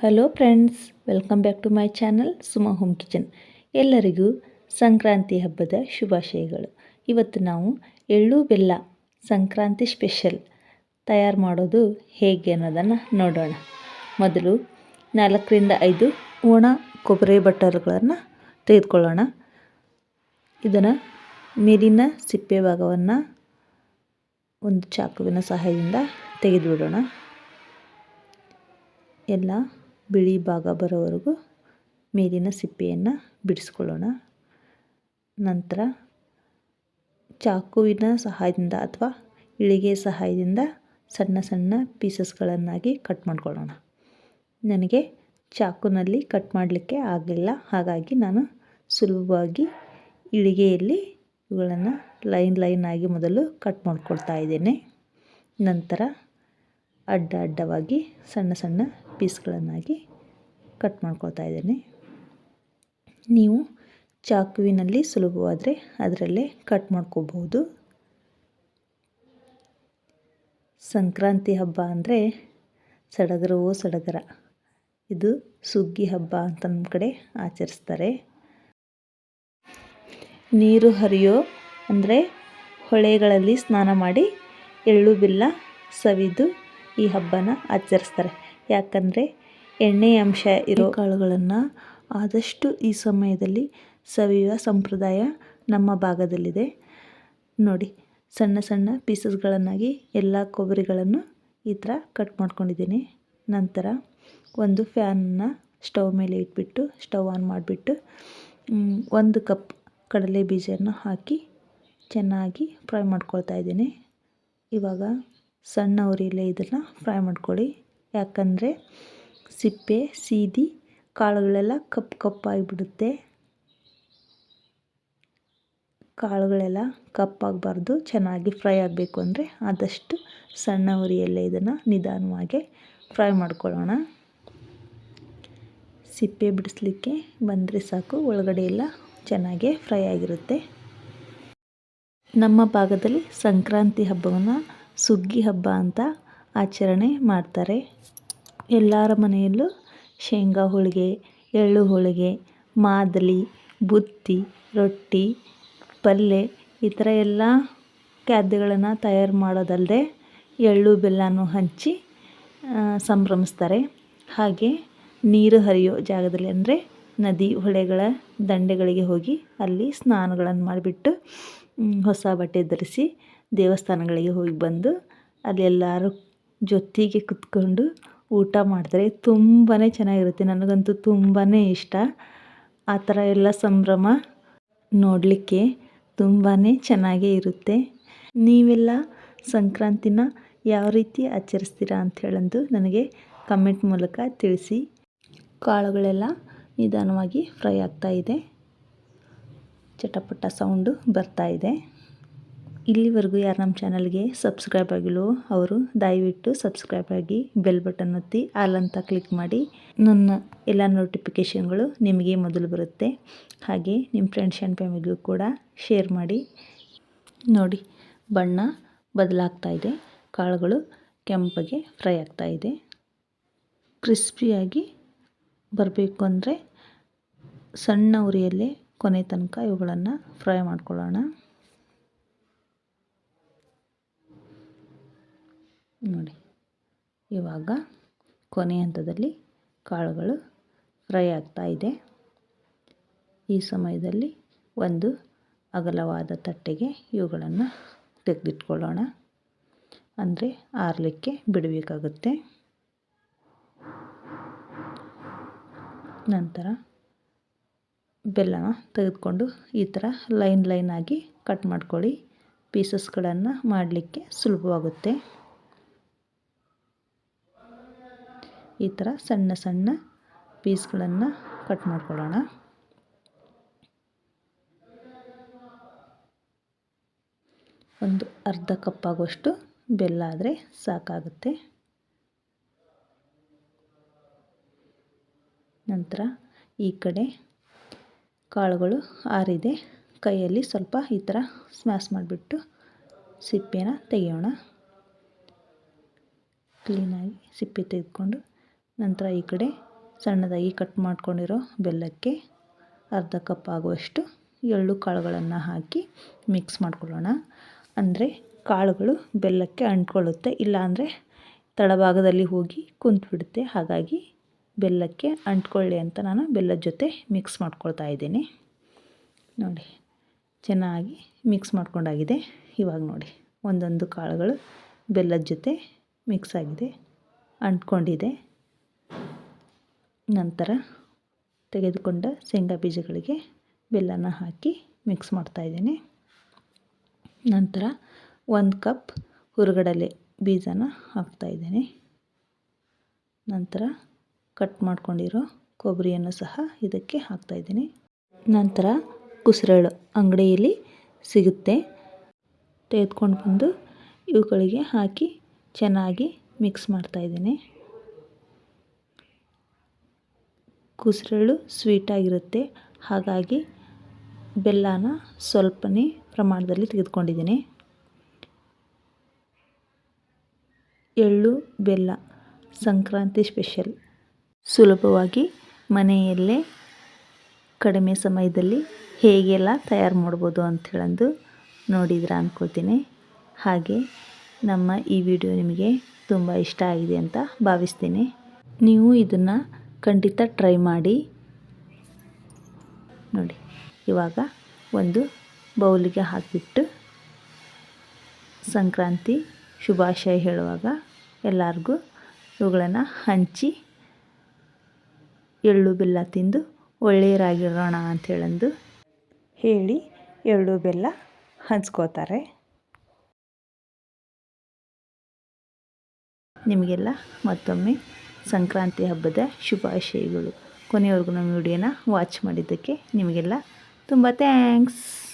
Hello friends welcome back to my channel Suma home kitchen ಎಲ್ಲರಿಗೂ ಸಂಕ್ರಾಂತಿ ಹಬ್ಬದ ಶುಭಾಶಯಗಳು. ಇವತ್ತು ನಾವು ಎಳ್ಳು ಬೆಲ್ಲ ಸಂಕ್ರಾಂತಿ ಸ್ಪೆಷಲ್ ತಯಾರು ಮಾಡೋದು ಹೇಗೆ ಅನ್ನೋದನ್ನು ನೋಡೋಣ. ಮೊದಲು ನಾಲ್ಕರಿಂದ ಐದು ಒಣ ಕೊಬ್ಬರಿ ಬಟ್ಟಲುಗಳನ್ನು ತೆಗೆದುಕೊಳ್ಳೋಣ. ಇದನ್ನು ಮೇಲಿನ ಸಿಪ್ಪೆ ಭಾಗವನ್ನು ಒಂದು ಚಾಕುವಿನ ಸಹಾಯದಿಂದ ತೆಗೆದುಬಿಡೋಣ. ಎಲ್ಲ ಬಿಳಿ ಭಾಗ ಬರೋವರೆಗೂ ಮೇಲಿನ ಸಿಪ್ಪೆಯನ್ನು ಬಿಡಿಸ್ಕೊಳ್ಳೋಣ. ನಂತರ ಚಾಕುವಿನ ಸಹಾಯದಿಂದ ಅಥವಾ ಇಳಿಗೆ ಸಹಾಯದಿಂದ ಸಣ್ಣ ಸಣ್ಣ ಪೀಸಸ್ಗಳನ್ನಾಗಿ ಕಟ್ ಮಾಡ್ಕೊಳ್ಳೋಣ. ನನಗೆ ಚಾಕುನಲ್ಲಿ ಕಟ್ ಮಾಡಲಿಕ್ಕೆ ಆಗಲಿಲ್ಲ ಹಾಗಾಗಿ ನಾನು ಸುಲಭವಾಗಿ ಇಳಿಗೆಯಲ್ಲಿ ಇವುಗಳನ್ನು ಲೈನ್ ಲೈನ್ ಆಗಿ ಮೊದಲು ಕಟ್ ಮಾಡ್ಕೊಳ್ತಾ ಇದ್ದೇನೆ. ನಂತರ ಅಡ್ಡ ಅಡ್ಡವಾಗಿ ಸಣ್ಣ ಸಣ್ಣ ಪೀಸ್ಗಳನ್ನಾಗಿ ಕಟ್ ಮಾಡ್ಕೊಳ್ತಾ ಇದ್ದೇನೆ. ನೀವು ಚಾಕುವಿನಲ್ಲಿ ಸುಲಭವಾದರೆ ಅದರಲ್ಲೇ ಕಟ್ ಮಾಡ್ಕೋಬಹುದು. ಸಂಕ್ರಾಂತಿ ಹಬ್ಬ ಅಂದರೆ ಸಡಗರವೋ ಸಡಗರ. ಇದು ಸುಗ್ಗಿ ಹಬ್ಬ ಅಂತ ನಮ್ಮ ಕಡೆ ಆಚರಿಸ್ತಾರೆ. ನೀರು ಹರಿಯೋ ಅಂದರೆ ಹೊಳೆಗಳಲ್ಲಿ ಸ್ನಾನ ಮಾಡಿ ಎಳ್ಳು ಬೆಲ್ಲ ಸವಿದು ಈ ಹಬ್ಬನ ಆಚರಿಸ್ತಾರೆ. ಯಾಕಂದರೆ ಎಣ್ಣೆ ಅಂಶ ಇರೋ ಕಾಳುಗಳನ್ನು ಆದಷ್ಟು ಈ ಸಮಯದಲ್ಲಿ ಸವಿಯುವ ಸಂಪ್ರದಾಯ ನಮ್ಮ ಭಾಗದಲ್ಲಿದೆ. ನೋಡಿ, ಸಣ್ಣ ಸಣ್ಣ ಪೀಸಸ್ಗಳನ್ನಾಗಿ ಎಲ್ಲ ಕೊಬ್ಬರಿಗಳನ್ನು ಈ ಥರ ಕಟ್ ಮಾಡ್ಕೊಂಡಿದ್ದೀನಿ. ನಂತರ ಒಂದು ಫ್ಯಾನನ್ನು ಸ್ಟವ್ ಮೇಲೆ ಇಟ್ಬಿಟ್ಟು, ಸ್ಟವ್ ಆನ್ ಮಾಡಿಬಿಟ್ಟು ಒಂದು ಕಪ್ ಕಡಲೆ ಬೀಜವನ್ನು ಹಾಕಿ ಚೆನ್ನಾಗಿ ಫ್ರೈ ಮಾಡ್ಕೊಳ್ತಾ ಇದ್ದೀನಿ. ಇವಾಗ ಸಣ್ಣ ಉರಿಯಲ್ಲೇ ಇದನ್ನು ಫ್ರೈ ಮಾಡ್ಕೊಳ್ಳಿ. ಯಾಕಂದರೆ ಸಿಪ್ಪೆ, ಸೀದಿ, ಕಾಳುಗಳೆಲ್ಲ ಕಪ್ಪು ಕಪ್ಪಾಗಿಬಿಡುತ್ತೆ. ಕಾಳುಗಳೆಲ್ಲ ಕಪ್ಪಾಗಬಾರ್ದು, ಚೆನ್ನಾಗಿ ಫ್ರೈ ಆಗಬೇಕು ಅಂದರೆ ಆದಷ್ಟು ಸಣ್ಣ ಉರಿಯಲ್ಲೇ ಇದನ್ನು ನಿಧಾನವಾಗಿ ಫ್ರೈ ಮಾಡ್ಕೊಳ್ಳೋಣ. ಸಿಪ್ಪೆ ಬಿಡಿಸ್ಲಿಕ್ಕೆ ಬಂದರೆ ಸಾಕು, ಒಳಗಡೆ ಎಲ್ಲ ಚೆನ್ನಾಗೇ ಫ್ರೈ ಆಗಿರುತ್ತೆ. ನಮ್ಮ ಭಾಗದಲ್ಲಿ ಸಂಕ್ರಾಂತಿ ಹಬ್ಬವನ್ನು ಸುಗ್ಗಿ ಹಬ್ಬ ಅಂತ ಆಚರಣೆ ಮಾಡ್ತಾರೆ. ಎಲ್ಲರ ಮನೆಯಲ್ಲೂ ಶೇಂಗಾ ಹೋಳಿಗೆ, ಎಳ್ಳು ಹೋಳಿಗೆ, ಮಾದಲಿ, ಬುತ್ತಿ, ರೊಟ್ಟಿ ಪಲ್ಯ ಈ ಥರ ಎಲ್ಲ ಖಾದ್ಯಗಳನ್ನು ತಯಾರು ಮಾಡೋದಲ್ಲದೆ ಎಳ್ಳು ಬೆಲ್ಲನೂ ಹಂಚಿ ಸಂಭ್ರಮಿಸ್ತಾರೆ. ಹಾಗೆ ನೀರು ಹರಿಯೋ ಜಾಗದಲ್ಲಿ ಅಂದರೆ ನದಿ ಹೊಳೆಗಳ ದಂಡೆಗಳಿಗೆ ಹೋಗಿ ಅಲ್ಲಿ ಸ್ನಾನಗಳನ್ನು ಮಾಡಿಬಿಟ್ಟು ಹೊಸ ಬಟ್ಟೆ ಧರಿಸಿ ದೇವಸ್ಥಾನಗಳಿಗೆ ಹೋಗಿ ಬಂದು ಅಲ್ಲೆಲ್ಲರೂ ಜೊತೆಗೆ ಕುತ್ಕೊಂಡು ಊಟ ಮಾಡಿದ್ರೆ ತುಂಬಾ ಚೆನ್ನಾಗಿರುತ್ತೆ. ನನಗಂತೂ ತುಂಬಾ ಇಷ್ಟ. ಆ ಥರ ಎಲ್ಲ ಸಂಭ್ರಮ ನೋಡಲಿಕ್ಕೆ ತುಂಬಾ ಚೆನ್ನಾಗೇ ಇರುತ್ತೆ. ನೀವೆಲ್ಲ ಸಂಕ್ರಾಂತಿನ ಯಾವ ರೀತಿ ಆಚರಿಸ್ತೀರಾ ಅಂಥೇಳಂದು ನನಗೆ ಕಮೆಂಟ್ ಮೂಲಕ ತಿಳಿಸಿ. ಕಾಳುಗಳೆಲ್ಲ ನಿಧಾನವಾಗಿ ಫ್ರೈ ಆಗ್ತಾ ಇದೆ. ಚಟಪಟ ಸೌಂಡು ಬರ್ತಾ ಇದೆ. ಇಲ್ಲಿವರೆಗೂ ಯಾರು ನಮ್ಮ ಚಾನಲ್ಗೆ ಸಬ್ಸ್ಕ್ರೈಬ್ ಆಗಿಲ್ಲೋ ಅವರು ದಯವಿಟ್ಟು ಸಬ್ಸ್ಕ್ರೈಬ್ ಆಗಿ ಬೆಲ್ ಬಟನ್ ಒತ್ತಿ ಆಲ್ ಕ್ಲಿಕ್ ಮಾಡಿ. ನನ್ನ ಎಲ್ಲ ನೋಟಿಫಿಕೇಷನ್ಗಳು ನಿಮಗೆ ಮೊದಲು ಬರುತ್ತೆ. ಹಾಗೆ ನಿಮ್ಮ ಫ್ರೆಂಡ್ಸ್ ಆ್ಯಂಡ್ ಫ್ಯಾಮಿಲಿಗೂ ಕೂಡ ಶೇರ್ ಮಾಡಿ. ನೋಡಿ, ಬಣ್ಣ ಬದಲಾಗ್ತಾ ಇದೆ. ಕಾಳುಗಳು ಕೆಂಪಗೆ ಫ್ರೈ ಆಗ್ತಾ ಇದೆ. ಕ್ರಿಸ್ಪಿಯಾಗಿ ಬರಬೇಕು ಅಂದರೆ ಸಣ್ಣ ಉರಿಯಲ್ಲೇ ಕೊನೆ ತನಕ ಇವುಗಳನ್ನು ಫ್ರೈ ಮಾಡ್ಕೊಳ್ಳೋಣ. ನೋಡಿ. ಇವಾಗ ಕೊನೆ ಹಂತದಲ್ಲಿ ಕಾಳುಗಳು ಫ್ರೈ ಆಗ್ತಾ ಇದೆ. ಈ ಸಮಯದಲ್ಲಿ ಒಂದು ಅಗಲವಾದ ತಟ್ಟೆಗೆ ಇವುಗಳನ್ನು ತೆಗೆದಿಟ್ಕೊಳ್ಳೋಣ. ಅಂದರೆ ಆರಲಿಕ್ಕೆ ಬಿಡಬೇಕಾಗುತ್ತೆ. ನಂತರ ಬೆಲ್ಲನ ತೆಗೆದುಕೊಂಡು ಈ ಥರ ಲೈನ್ ಲೈನಾಗಿ ಕಟ್ ಮಾಡ್ಕೊಳ್ಳಿ. ಪೀಸಸ್ಗಳನ್ನು ಮಾಡಲಿಕ್ಕೆ ಸುಲಭವಾಗುತ್ತೆ. ಈ ಥರ ಸಣ್ಣ ಸಣ್ಣ ಪೀಸ್ಗಳನ್ನು ಕಟ್ ಮಾಡ್ಕೊಳ್ಳೋಣ. ಒಂದು ಅರ್ಧ ಕಪ್ ಆಗುವಷ್ಟು ಬೆಲ್ಲ ಆದರೆ ಸಾಕಾಗುತ್ತೆ. ನಂತರ ಈ ಕಡೆ ಕಾಳುಗಳು ಆರಿದೆ. ಕೈಯಲ್ಲಿ ಸ್ವಲ್ಪ ಈ ಥರ ಸ್ಮ್ಯಾಶ್ ಮಾಡಿಬಿಟ್ಟು ಸಿಪ್ಪೆನ ತೆಗೆಯೋಣ. ಕ್ಲೀನಾಗಿ ಸಿಪ್ಪೆ ತೆಗೆದುಕೊಂಡು ನಂತರ ಈ ಕಡೆ ಸಣ್ಣದಾಗಿ ಕಟ್ ಮಾಡ್ಕೊಂಡಿರೋ ಬೆಲ್ಲಕ್ಕೆ ಅರ್ಧ ಕಪ್ ಆಗುವಷ್ಟು ಎಳ್ಳು ಕಾಳುಗಳನ್ನು ಹಾಕಿ ಮಿಕ್ಸ್ ಮಾಡ್ಕೊಳ್ಳೋಣ. ಅಂದರೆ ಕಾಳುಗಳು ಬೆಲ್ಲಕ್ಕೆ ಅಂಟ್ಕೊಳ್ಳುತ್ತೆ, ಇಲ್ಲಾಂದರೆ ತಳಭಾಗದಲ್ಲಿ ಹೋಗಿ ಕುಂತ್ಬಿಡುತ್ತೆ. ಹಾಗಾಗಿ ಬೆಲ್ಲಕ್ಕೆ ಅಂಟ್ಕೊಳ್ಳಿ ಅಂತ ನಾನು ಬೆಲ್ಲದ ಜೊತೆ ಮಿಕ್ಸ್ ಮಾಡ್ಕೊಳ್ತಾ ಇದ್ದೀನಿ. ನೋಡಿ, ಚೆನ್ನಾಗಿ ಮಿಕ್ಸ್ ಮಾಡ್ಕೊಂಡಾಗಿದೆ. ಇವಾಗ ನೋಡಿ, ಒಂದೊಂದು ಕಾಳುಗಳು ಬೆಲ್ಲದ ಜೊತೆ ಮಿಕ್ಸ್ ಆಗಿದೆ, ಅಂಟ್ಕೊಂಡಿದೆ. ನಂತರ ತೆಗೆದುಕೊಂಡ ಶೇಂಗಾ ಬೀಜಗಳಿಗೆ ಬೆಲ್ಲನ ಹಾಕಿ ಮಿಕ್ಸ್ ಮಾಡ್ತಾಯಿದ್ದೀನಿ ನಂತರ ಒಂದು ಕಪ್ ಹುರುಗಡಲೆ ಬೀಜನ ಹಾಕ್ತಾಯಿದ್ದೀನಿ ನಂತರ ಕಟ್ ಮಾಡ್ಕೊಂಡಿರೋ ಕೊಬ್ಬರಿಯನ್ನು ಸಹ ಇದಕ್ಕೆ ಹಾಕ್ತಾಯಿದ್ದೀನಿ ನಂತರ ಕುಸರಳು ಅಂಗಡಿಯಲ್ಲಿ ಸಿಗುತ್ತೆ. ತೆಗೆದುಕೊಂಡು ಬಂದು ಇವುಗಳಿಗೆ ಹಾಕಿ ಚೆನ್ನಾಗಿ ಮಿಕ್ಸ್ ಮಾಡ್ತಾಯಿದ್ದೀನಿ ಕುಸ್ರಳು ಸ್ವೀಟಾಗಿರುತ್ತೆ ಹಾಗಾಗಿ ಬೆಲ್ಲನ ಸ್ವಲ್ಪನೇ ಪ್ರಮಾಣದಲ್ಲಿ ತೆಗೆದುಕೊಂಡಿದ್ದೀನಿ. ಎಳ್ಳು, ಬೆಲ್ಲ, ಸಂಕ್ರಾಂತಿ ಸ್ಪೆಷಲ್ ಸುಲಭವಾಗಿ ಮನೆಯಲ್ಲೇ ಕಡಿಮೆ ಸಮಯದಲ್ಲಿ ಹೇಗೆಲ್ಲ ತಯಾರು ಮಾಡ್ಬೋದು ಅಂಥೇಳಂದು ನೋಡಿದ್ರೆ ಅಂದ್ಕೊಳ್ತೀನಿ ಹಾಗೆ ನಮ್ಮ ಈ ವಿಡಿಯೋ ನಿಮಗೆ ತುಂಬ ಇಷ್ಟ ಆಗಿದೆ ಅಂತ ಭಾವಿಸ್ತೀನಿ. ನೀವು ಇದನ್ನು ಖಂಡಿತ ಟ್ರೈ ಮಾಡಿ. ನೋಡಿ, ಇವಾಗ ಒಂದು ಬೌಲಿಗೆ ಹಾಕಿಬಿಟ್ಟು ಸಂಕ್ರಾಂತಿ ಶುಭಾಶಯ ಹೇಳುವಾಗ ಎಲ್ಲರಿಗೂ ಇವುಗಳನ್ನು ಹಂಚಿ ಎಳ್ಳು ಬೆಲ್ಲ ತಿಂದು ಒಳ್ಳೆಯರಾಗಿರೋಣ ಅಂಥೇಳಂದು ಹೇಳಿ ಎಳ್ಳು ಬೆಲ್ಲ ಹಂಚ್ಕೋತಾರೆ. ನಿಮಗೆಲ್ಲ ಮತ್ತೊಮ್ಮೆ ಸಂಕ್ರಾಂತಿ ಹಬ್ಬದ ಶುಭಾಶಯಗಳು. ಕೊನೆಯವರೆಗೂ ನಮ್ಮ ವಿಡಿಯೋನ ವಾಚ್ ಮಾಡಿದ್ದಕ್ಕೆ ನಿಮಗೆಲ್ಲ ತುಂಬ ಥ್ಯಾಂಕ್ಸ್